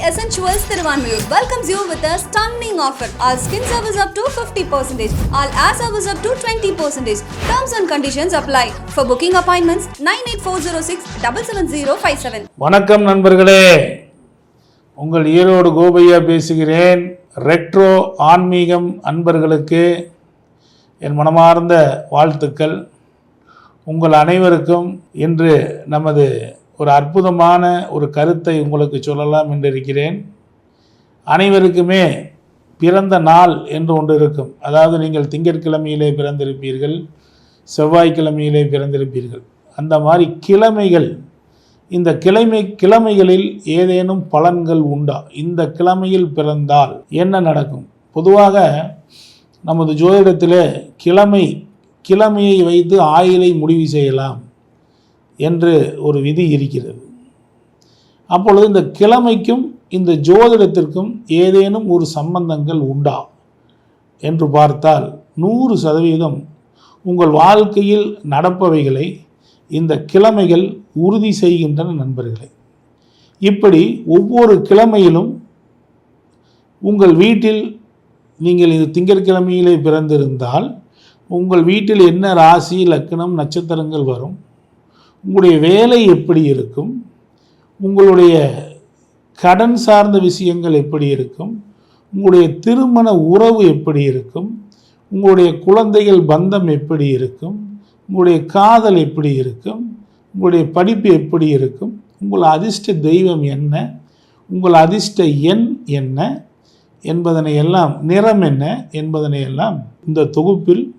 Essentials Thiruvanmiyur welcomes you with a stunning offer. All skin service up to 50%, all air service up to 20%. Terms and conditions apply. For booking appointments, 98406 77057. வணக்கம் நண்பர்களே உங்கள் ஈரோடு கோபையா பேசுகிறேன் retro ஆன்மீகம் அன்பர்களுக்கு என் மனமார்ந்த வாழ்த்துக்கள் உங்கள் அனைவருக்கும் இன்று நமது ஒரு அற்புதமான ஒரு கருத்தை உங்களுக்கு சொல்லலாம் என்று இருக்கிறேன் அனைவருக்குமே பிறந்த நாள் என்று ஒன்று இருக்கும். அதாவது நீங்கள் திங்கட்கிழமையிலே பிறந்திருப்பீர்கள் செவ்வாய்க்கிழமையிலே பிறந்திருப்பீர்கள். அந்த மாதிரி கிழமைகள் இந்த கிழமை கிழமைகளில் ஏதேனும் பலன்கள் உண்டா? இந்த கிழமையில் பிறந்தால் என்ன நடக்கும்? பொதுவாக நமது ஜோதிடத்திலே கிழமை கிழமையை வைத்து ஆயிலை முடிவு செய்யலாம். என்று ஒரு விதி இருக்கிறது. அப்பொழுது இந்த கிழமைக்கும் இந்த ஜோதிடத்திற்கும் ஏதேனும் ஒரு சம்பந்தங்கள் உண்டா? என்று பார்த்தால் நூறு சதவீதம் உங்கள் வாழ்க்கையில் நடப்பவைகளை இந்த கிழமைகள் உறுதி செய்கின்றன நண்பர்களே. இப்படி ஒவ்வொரு கிழமையிலும் உங்கள் வீட்டில் நீங்கள் இது திங்கட்கிழமையிலே பிறந்திருந்தால் உங்கள் வீட்டில் என்ன ராசி லக்னம் நட்சத்திரங்கள் வரும்? உங்களுடைய வேலை எப்படி இருக்கும்? உங்களுடைய கடன் சார்ந்த விஷயங்கள் எப்படி இருக்கும்? உங்களுடைய திருமண உறவு எப்படி இருக்கும்? உங்களுடைய குழந்தைகள் பந்தம் எப்படி இருக்கும்? உங்களுடைய காதல் எப்படி இருக்கும்? உங்களுடைய படிப்பு எப்படி இருக்கும்? உங்கள் அதிர்ஷ்ட தெய்வம் என்ன? உங்கள் அதிர்ஷ்ட எண் என்ன? என்பதனை எல்லாம் நிறம் என்ன? என்பதனை எல்லாம் இந்த தொகுப்பில்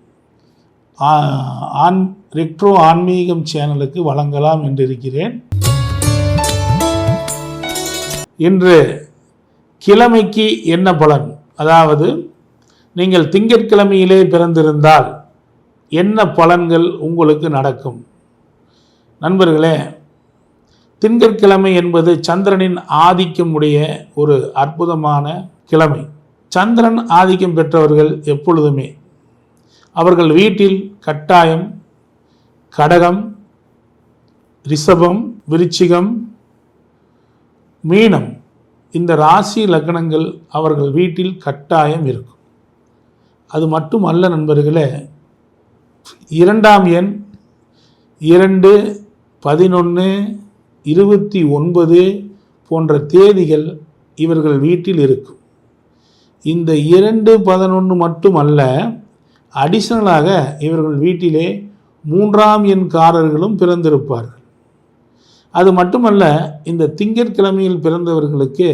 ஆன் ரெட்ரோ ஆன்மீகம் சேனலுக்கு வழங்கலாம் என்றிருக்கிறேன். இன்று கிழமைக்கு என்ன பலன்? அதாவது நீங்கள் திங்கட்கிழமையிலே பிறந்திருந்தால் என்ன பலன்கள் உங்களுக்கு நடக்கும்? நண்பர்களே திங்கட்கிழமை என்பது சந்திரனின் ஆதிக்கம் உடைய ஒரு அற்புதமான கிழமை. சந்திரன் ஆதிக்கம் பெற்றவர்கள் எப்பொழுதுமே அவர்கள் வீட்டில் கட்டாயம் கடகம் ரிஷபம் விருச்சிகம் மீனம் இந்த ராசி லக்னங்கள் அவர்கள் வீட்டில் கட்டாயம் இருக்கும். அது மட்டும் அல்ல நண்பர்களே இரண்டாம் எண் இரண்டு பதினொன்று இருபத்தி ஒன்பது போன்ற தேதிகள் இவர்கள் வீட்டில் இருக்கும். இந்த இரண்டு பதினொன்று மட்டுமல்ல அடிஷனலாக இவர்கள் வீட்டிலே மூன்றாம் எண்காரர்களும் பிறந்திருப்பார்கள். அது மட்டுமல்ல இந்த திங்கட்கிழமையில் பிறந்தவர்களுக்கு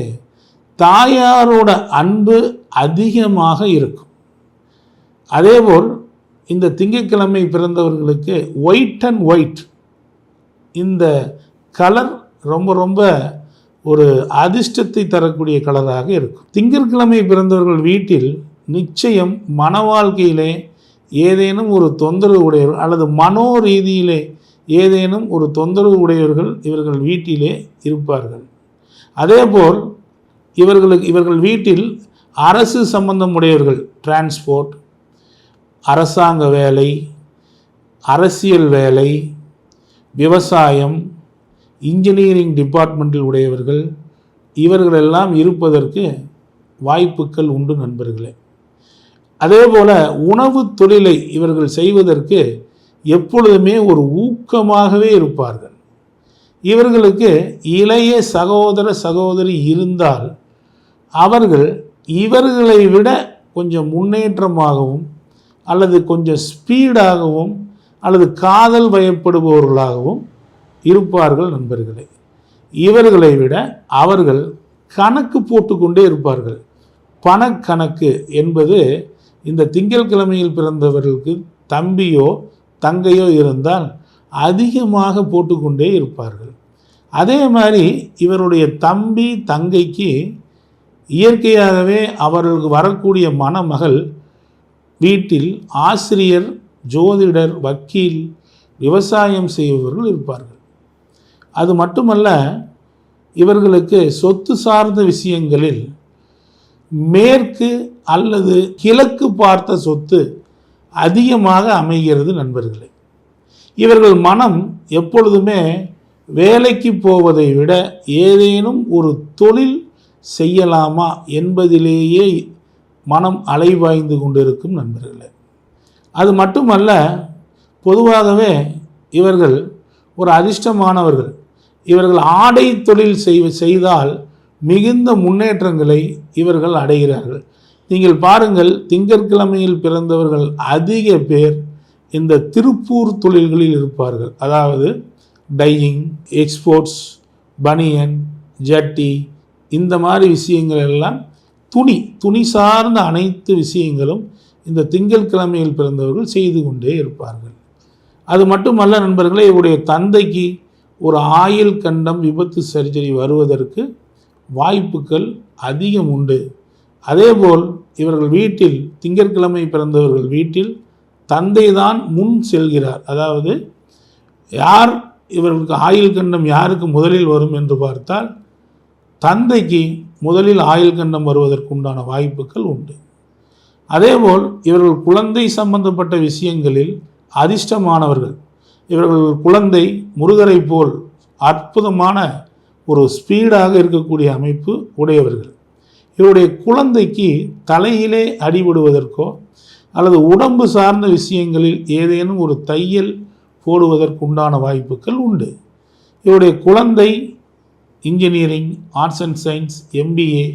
தாயாரோட அன்பு அதிகமாக இருக்கும். அதேபோல் இந்த திங்கட்கிழமை பிறந்தவர்களுக்கு ஒயிட் அண்ட் ஒயிட் இந்த கலர் ரொம்ப ரொம்ப ஒரு அதிர்ஷ்டத்தை தரக்கூடிய கலராக இருக்கும். திங்கட்கிழமை பிறந்தவர்கள் வீட்டில் நிச்சயம் மன வாழ்க்கையிலே ஏதேனும் ஒரு தொந்தரவு உடையவர்கள் அல்லது மனோ ரீதியிலே ஏதேனும் ஒரு தொந்தரவு உடையவர்கள் இவர்கள் வீட்டிலே இருப்பார்கள். அதேபோல் இவர்களுக்கு இவர்கள் வீட்டில் அரசு சம்பந்தம் உடையவர்கள் டிரான்ஸ்போர்ட் அரசாங்க வேலை அரசியல் வேலை விவசாயம் இன்ஜினியரிங் டிபார்ட்மெண்ட்டில் உடையவர்கள் இவர்களெல்லாம் இருப்பதற்கு வாய்ப்புகள் உண்டு நண்பர்களே. அதே போல உணவு தொழிலை இவர்கள் செய்வதற்கு எப்பொழுதுமே ஒரு ஊக்கமாகவே இருப்பார்கள். இவர்களுக்கு இளைய சகோதர சகோதரி இருந்தால் அவர்கள் இவர்களை விட கொஞ்சம் முன்னேற்றமாகவும் அல்லது கொஞ்சம் ஸ்பீடாகவும் அல்லது காதல் பயப்படுபவர்களாகவும் இருப்பார்கள் நண்பர்களே. இவர்களை விட அவர்கள் கணக்கு போட்டுக்கொண்டே இருப்பார்கள். பணக்கணக்கு என்பது இந்த திங்கட்கிழமையில் பிறந்தவர்களுக்கு தம்பியோ தங்கையோ இருந்தால் அதிகமாக போட்டுக்கொண்டே இருப்பார்கள். அதே மாதிரி இவருடைய தம்பி தங்கைக்கு இயற்கையாகவே அவர்களுக்கு வரக்கூடிய மணமகள் வீட்டில் ஆசிரியர் ஜோதிடர் வக்கீல் விவசாயம் செய்பவர்கள் இருப்பார்கள். அது மட்டுமல்ல இவர்களுக்கு சொத்து சார்ந்த விஷயங்களில் மேற்கு அல்லது கிழக்கு பார்த்த சொத்து அதிகமாக அமைகிறது நண்பர்களே. இவர்கள் மனம் எப்பொழுதுமே வேலைக்கு போவதை விட ஏதேனும் ஒரு தொழில் செய்யலாமா என்பதிலேயே மனம் அலைவாய்ந்து கொண்டிருக்கும் நண்பர்களே. அது மட்டுமல்ல பொதுவாகவே இவர்கள் ஒரு அதிர்ஷ்டமானவர்கள். இவர்கள் ஆடை தொழில் செய் செய்தால் மிகுந்த முன்னேற்றங்களை இவர்கள் அடைகிறார்கள். நீங்கள் பாருங்கள் திங்கட்கிழமையில் பிறந்தவர்கள் அதிக பேர் இந்த திருப்பூர் தொழில்களில் இருப்பார்கள். அதாவது டையிங் எக்ஸ்போர்ட்ஸ் பனியன் ஜட்டி இந்த மாதிரி விஷயங்கள் எல்லாம் துணி துணி சார்ந்த அனைத்து விஷயங்களும் இந்த திங்கட்கிழமையில் பிறந்தவர்கள் செய்து கொண்டே இருப்பார்கள். அது மட்டுமல்ல நண்பர்களே இவருடைய தந்தைக்கு ஒரு ஆயில் கண்டம் விபத்து சர்ஜரி வருவதற்கு வாய்ப்புகள் அதிகம் உண்டு. அதேபோல் இவர்கள் வீட்டில் திங்கட்கிழமை பிறந்தவர்கள் வீட்டில் தந்தை தான் முன் செல்கிறார். அதாவது யார் இவர்களுக்கு ஆயுள் கண்டம் யாருக்கு முதலில் வரும் என்று பார்த்தால் தந்தைக்கு முதலில் ஆயுள் கண்டம் வருவதற்குண்டான வாய்ப்புகள் உண்டு. அதேபோல் இவர்கள் குழந்தை சம்பந்தப்பட்ட விஷயங்களில் அதிர்ஷ்டமானவர்கள். இவர்கள் குழந்தை முருகரை போல் அற்புதமான ஒரு ஸ்பீடாக இருக்கக்கூடிய அமைப்பு உடையவர்கள். இவருடைய குழந்தைக்கு தலையிலே அடிபடுவதற்கோ அல்லது உடம்பு சார்ந்த விஷயங்களில் ஏதேனும் ஒரு தையல் போடுவதற்குண்டான வாய்ப்புகள் உண்டு. இவருடைய குழந்தை engineering arts and science MBA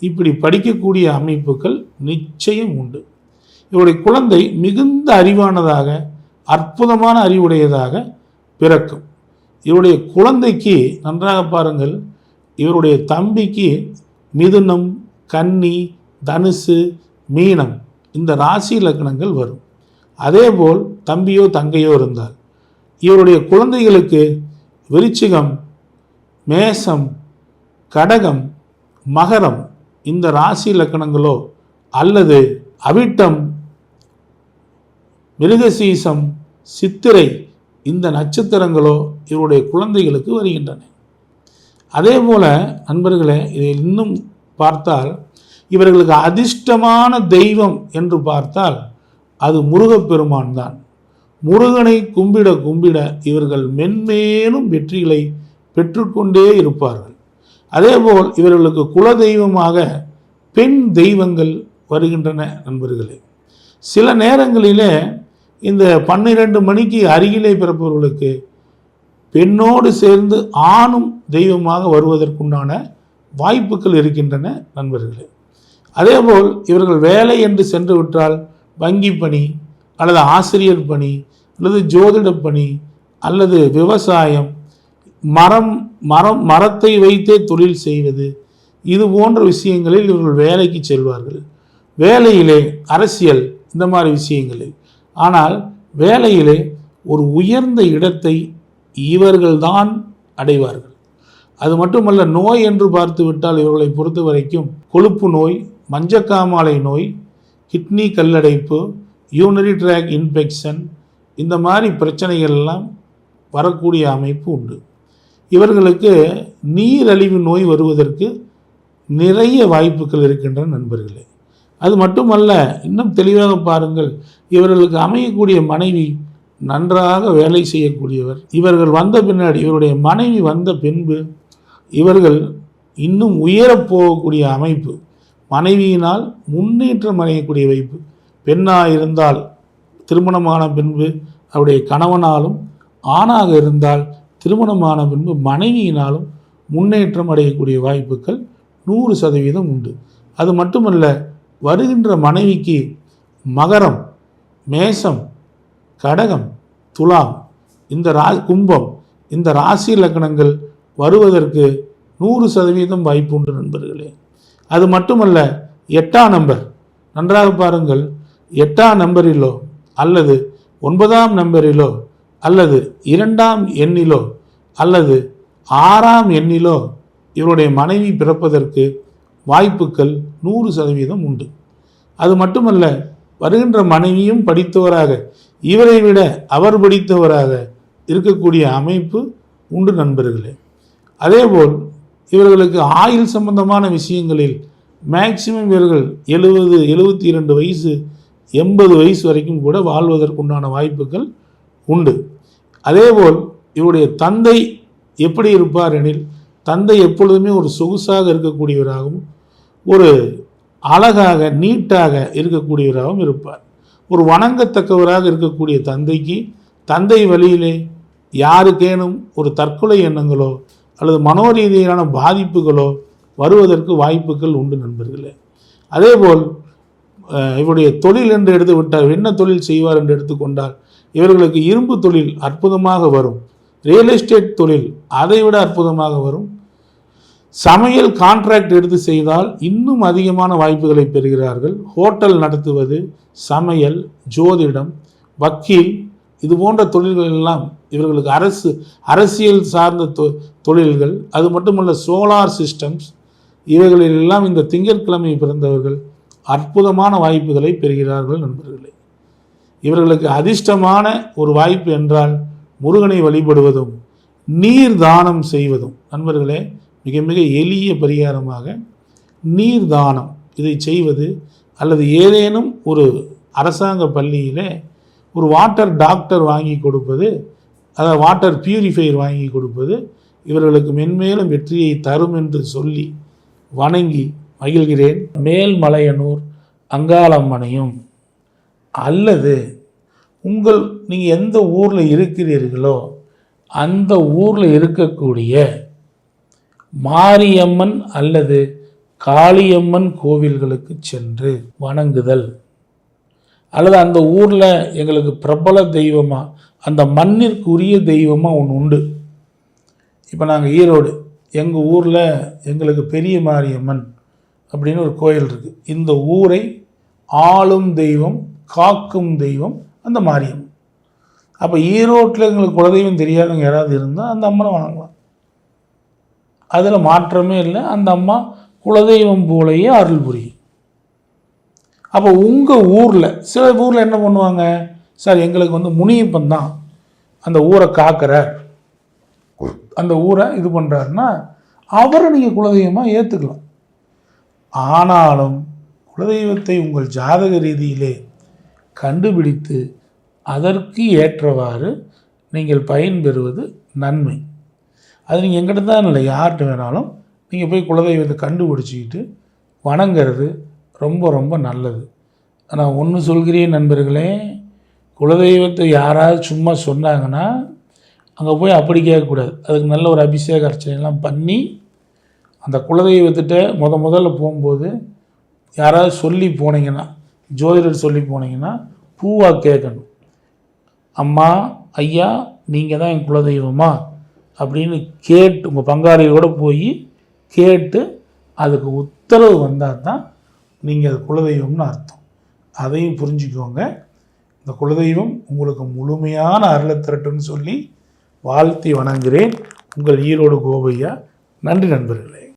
இப்படி படிக்கக்கூடிய அமைப்புகள் நிச்சயம் உண்டு. இவருடைய குழந்தை மிகுந்த அறிவானதாக அற்புதமான அறிவுடையதாக பிறக்கும். இவருடைய குழந்தைக்கு நன்றாக பாருங்கள் இவருடைய தம்பிக்கு மிதுனம் கன்னி தனுசு மீனம் இந்த ராசி லக்னங்கள் வரும். அதேபோல் தம்பியோ தங்கையோ இருந்தால் இவருடைய குழந்தைகளுக்கு விருச்சிகம் மேசம் கடகம் மகரம் இந்த ராசி லக்கணங்களோ அல்லது அவிட்டம் மிருகசீசம் சித்திரை இந்த நட்சத்திரங்களோ இவருடைய குழந்தைகளுக்கு வருகின்றன. அதே போல் நண்பர்களே இதை இன்னும் பார்த்தால் இவர்களுக்கு அதிர்ஷ்டமான தெய்வம் என்று பார்த்தால் அது முருகப்பெருமான் தான். முருகனை கும்பிட கும்பிட இவர்கள் மென்மேலும் வெற்றிகளை பெற்றுக்கொண்டே இருப்பார்கள். அதேபோல் இவர்களுக்கு குல தெய்வமாக பெண் தெய்வங்கள் வருகின்றன நண்பர்களே. சில நேரங்களிலே இந்த பன்னிரண்டு மணிக்கு அருகிலே பிறப்பவர்களுக்கு பெண்ணோடு சேர்ந்து ஆணும் தெய்வமாக வருவதற்குண்டான வாய்ப்புகள் இருக்கின்றன நண்பர்களே. அதேபோல் இவர்கள் வேலை என்று சென்று விட்டால் வங்கி பணி அல்லது ஆசிரியர் பணி அல்லது ஜோதிட பணி அல்லது விவசாயம் மரம் மரம் மரத்தை வைத்தே தொழில் செய்வது இது போன்ற விஷயங்களில் இவர்கள் வேலைக்கு செல்வார்கள். வேலையிலே அரசியல் இந்த மாதிரி விஷயங்களில். ஆனால் வேலையிலே ஒரு உயர்ந்த இடத்தை இவர்கள்தான் அடைவார்கள். அது மட்டுமல்ல நோய் என்று பார்த்து விட்டால் இவர்களை பொறுத்த வரைக்கும் கொழுப்பு நோய் மஞ்சக்காமாலை நோய் கிட்னி கல்லடைப்பு யூனரி ட்ராக் இன்ஃபெக்ஷன் இந்த மாதிரி பிரச்சனைகள்லாம் வரக்கூடிய அமைப்பு உண்டு. இவர்களுக்கு நீரழிவு நோய் வருவதற்கு நிறைய வாய்ப்புகள் இருக்கின்றன நண்பர்களே. அது மட்டுமல்ல இன்னும் தெளிவாக பாருங்கள் இவர்களுக்கு அமையக்கூடிய மனைவி நன்றாக வேலை செய்யக்கூடியவர். இவர்கள் வந்த பின்னாடி இவருடைய மனைவி வந்த பின்பு இவர்கள் இன்னும் உயரப் போகக்கூடிய அமைப்பு மனைவியினால் முன்னேற்றம் அடையக்கூடிய வைப்பு. பெண்ணாக இருந்தால் திருமணமான பின்பு அவருடைய கணவனாலும் ஆணாக இருந்தால் திருமணமான பின்பு மனைவியினாலும் முன்னேற்றம் அடையக்கூடிய வாய்ப்புகள் நூறு சதவீதம் உண்டு. அது மட்டுமல்ல வருகின்ற மனைவிக்கு மகரம் மேசம் கடகம் துலாம் இந்த ரா கும்பம் இந்த ராசி லக்னங்கள் வருவதற்கு நூறு சதவீதம் வாய்ப்பு உண்டு நண்பர்களே. அது மட்டுமல்ல எட்டாம் நம்பர். நன்றாக பாருங்கள் எட்டாம் நம்பரிலோ அல்லது ஒன்பதாம் நம்பரிலோ அல்லது இரண்டாம் எண்ணிலோ அல்லது ஆறாம் எண்ணிலோ இவருடைய மனைவி பிறப்பதற்கு வாய்ப்புகள் நூறு சதவீதம் உண்டு. அது மட்டுமல்ல வருகின்ற மனைவியும் படித்தவராக இவரை விட அவர் படித்தவராக இருக்கக்கூடிய அமைப்பு உண்டு நண்பர்களே. அதேபோல் இவர்களுக்கு ஆயுள் சம்பந்தமான விஷயங்களில் மேக்சிமம் இவர்கள் எழுபது எழுபத்தி இரண்டு வயசு எண்பது வயசு வரைக்கும் கூட வாழ்வதற்குண்டான வாய்ப்புகள் உண்டு. அதேபோல் இவருடைய தந்தை எப்படி இருப்பார் எனில் தந்தை எப்பொழுதுமே ஒரு சொகுசாக இருக்கக்கூடியவராகவும் ஒரு அழகாக நீட்டாக இருக்கக்கூடியவராகவும் இருப்பார். ஒரு வணங்கத்தக்கவராக இருக்கக்கூடிய தந்தைக்கு தந்தை வழியிலே யாருக்கேனும் ஒரு தற்கொலை எண்ணங்களோ அல்லது மனோரீதியிலான பாதிப்புகளோ வருவதற்கு வாய்ப்புகள் உண்டு நண்பர்களே. அதேபோல் இவருடைய தொழில் என்று எடுத்து விட்டால் என்ன தொழில் செய்வார் என்று எடுத்துக்கொண்டால் இவர்களுக்கு இரும்பு தொழில் அற்புதமாக வரும். ரியல் எஸ்டேட் தொழில் அதைவிட அற்புதமாக வரும். சமையல் கான்ட்ராக்ட் எடுத்து செய்தால் இன்னும் அதிகமான வாய்ப்புகளை பெறுகிறார்கள். ஹோட்டல் நடத்துவது சமையல் ஜோதிடம் வக்கீல் இது போன்ற தொழில்கள் எல்லாம் இவர்களுக்கு அரசு அரசியல் சார்ந்த தொ- தொழில்கள் அது மட்டுமல்ல சோலார் சிஸ்டம்ஸ் இவைகளிலெல்லாம் இந்த திங்கட்கிழமை பிறந்தவர்கள் அற்புதமான வாய்ப்புகளை பெறுகிறார்கள் நண்பர்களே. இவர்களுக்கு அதிர்ஷ்டமான ஒரு வாய்ப்பு என்றால் முருகனை வழிபடுவதும் நீர் தானம் செய்வதும். நண்பர்களே மிக மிக எளிய பரிகாரமாக நீர் தானம் இதை செய்வது அல்லது ஏதேனும் ஒரு அரசாங்க பள்ளியிலே ஒரு வாட்டர் டாக்டர் வாங்கி கொடுப்பது அதாவது வாட்டர் பியூரிஃபையர் வாங்கி கொடுப்பது இவர்களுக்கு மென்மேலும் வெற்றியை தரும் என்று சொல்லி வணங்கி மகிழ்கிறேன். மேல்மலையனூர் அங்காளம்மனையும். அல்லது உங்கள் நீங்கள் எந்த ஊரில் இருக்கிறீர்களோ அந்த ஊரில் இருக்கக்கூடிய மாரியம்மன் அல்லது காளியம்மன் கோவில்களுக்கு சென்று வணங்குதல். அல்லது அந்த ஊரில் எங்களுக்கு பிரபல தெய்வமாக அந்த மண்ணிற்குரிய தெய்வமாக ஒன்று உண்டு. இப்போ நாங்கள் ஈரோடு எங்கள் ஊரில் எங்களுக்கு பெரிய மாரியம்மன் அப்படின்னு ஒரு கோயில் இருக்குது இந்த ஊரை ஆளும் தெய்வம் காக்கும் தெய்வம் அந்த மாரியம்மன். அப்போ ஈரோட்டில் எங்களுக்கு குலதெய்வம் தெரியாதவங்க யாராவது இருந்தால் அந்த அம்மனை வணங்கலாம். அதில் மாற்றமே இல்லை. அந்த அம்மா குலதெய்வம் போலயே அருள் புரியும். அப்போ உங்கள் ஊரில் சில ஊரில் என்ன பண்ணுவாங்க? சார் எங்களுக்கு வந்து முனியப்பன் தான் அந்த ஊரை காக்கிறார். அந்த ஊரை இது பண்ணுறாருன்னா அவரை நீங்கள் குலதெய்வமாக ஏற்றுக்கலாம் ஆனாலும் குலதெய்வத்தை உங்கள் ஜாதக ரீதியிலே கண்டுபிடித்து அதற்கு ஏற்றவாறு நீங்கள் பயன்பெறுவது நன்மை. அது நீங்கள் எங்கிட்ட தான் இல்லை யார்கிட்ட வேணாலும். நீங்கள் போய் குலதெய்வத்தை கண்டுபிடிச்சிக்கிட்டு வணங்கிறது ரொம்ப ரொம்ப நல்லது. ஆனால் ஒன்று சொல்கிறேன் நண்பர்களே குலதெய்வத்தை யாராவது சும்மா சொன்னாங்கன்னா அங்கே போய் அப்படி கேட்கக்கூடாது. அதுக்கு நல்ல ஒரு அபிஷேக அர்ச்சனைலாம் பண்ணி அந்த குலதெய்வத்திட்ட முத முதல்ல போகும்போது யாராவது சொல்லி போனீங்கன்னா ஜோதிடர் சொல்லி போனீங்கன்னா பூவாக கேட்கணும். அம்மா ஐயா நீங்கள் தான் என் குலதெய்வமா? அப்படின்னு கேட்டு உங்கள் பங்காளியோட போய் கேட்டு அதுக்கு உத்தரவு வந்தால் தான் நீங்கள் அது குலதெய்வம்னு அர்த்தம். அதையும் புரிஞ்சுக்கோங்க. இந்த குலதெய்வம் உங்களுக்கு முழுமையான அருளை திரட்டுன்னு சொல்லி வாழ்த்தி வணங்குகிறேன் உங்கள் ஈரோடு கோபையா. நன்றி நண்பர்களே.